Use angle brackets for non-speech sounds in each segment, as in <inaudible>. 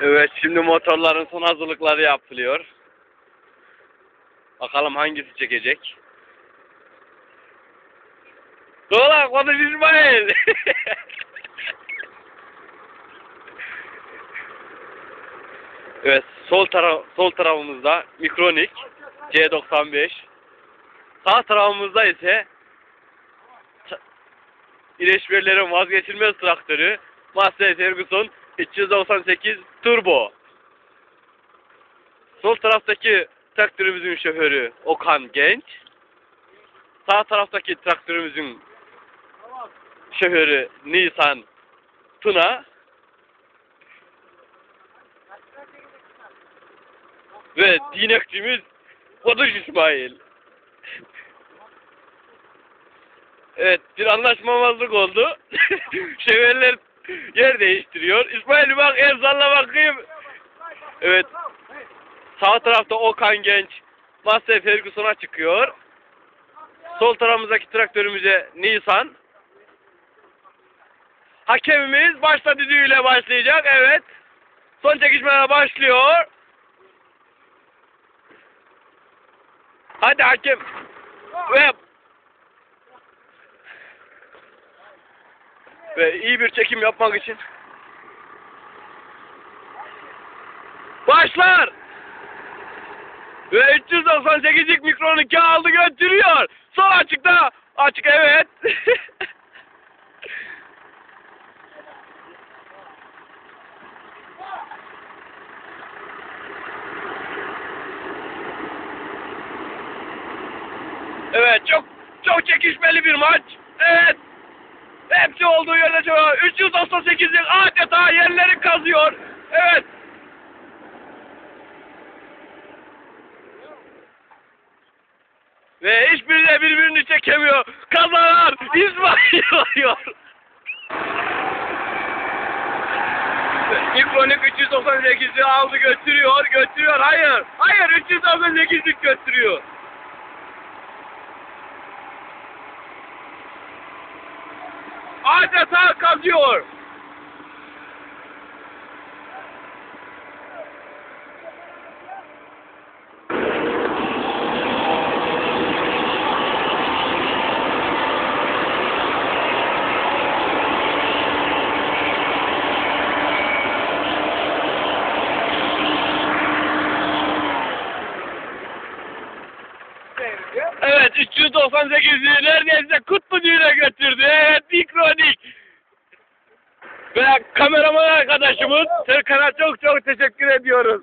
Evet şimdi motorların son hazırlıkları yapılıyor. Bakalım hangisi çekecek. Dola konuş İsmail. <laughs> evet sol taraf sol tarafımızda Mikronik C95. Sağ tarafımızda ise İleşmelerin vazgeçilmez traktörü Massey Ferguson 398 Turbo. Sol taraftaki traktörümüzün şoförü Okan Genç. Sağ taraftaki traktörümüzün şoförü Nisan Tuna. Ve dinekçimiz Koduş İsmail. Evet bir anlaşmamazlık oldu. <laughs> Şoförler <laughs> yer değiştiriyor. İsmail bak el salla bakayım. Evet. Sağ tarafta Okan Genç Massey Ferguson'a çıkıyor. Sol tarafımızdaki traktörümüze Nisan. Hakemimiz başta düdüğüyle başlayacak. Evet. Son çekişmeler başlıyor. Hadi hakem. Ve ve iyi bir çekim yapmak için başlar. Ve 398'lik mikron 2 aldı götürüyor. Sol açıkta. Açık evet. <laughs> evet çok çok çekişmeli bir maç. Evet. Hepsi olduğu yerde çok. 398'lik adeta yerleri kazıyor. Evet. Ve hiçbiri de birbirini çekemiyor. Kazanan İsmail oluyor. Mikronik 398'i aldı götürüyor, götürüyor. Hayır, hayır 398'lik götürüyor. Adeta kazıyor. Evet 398'i neredeyse kutlu düğüne götürdü. Evet Mikronik. Ve kameraman arkadaşımız Serkan'a çok çok teşekkür ediyoruz.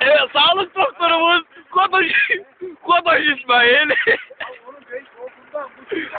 Evet sağlık doktorumuz Kodoş, Kodoş İsmail. <laughs>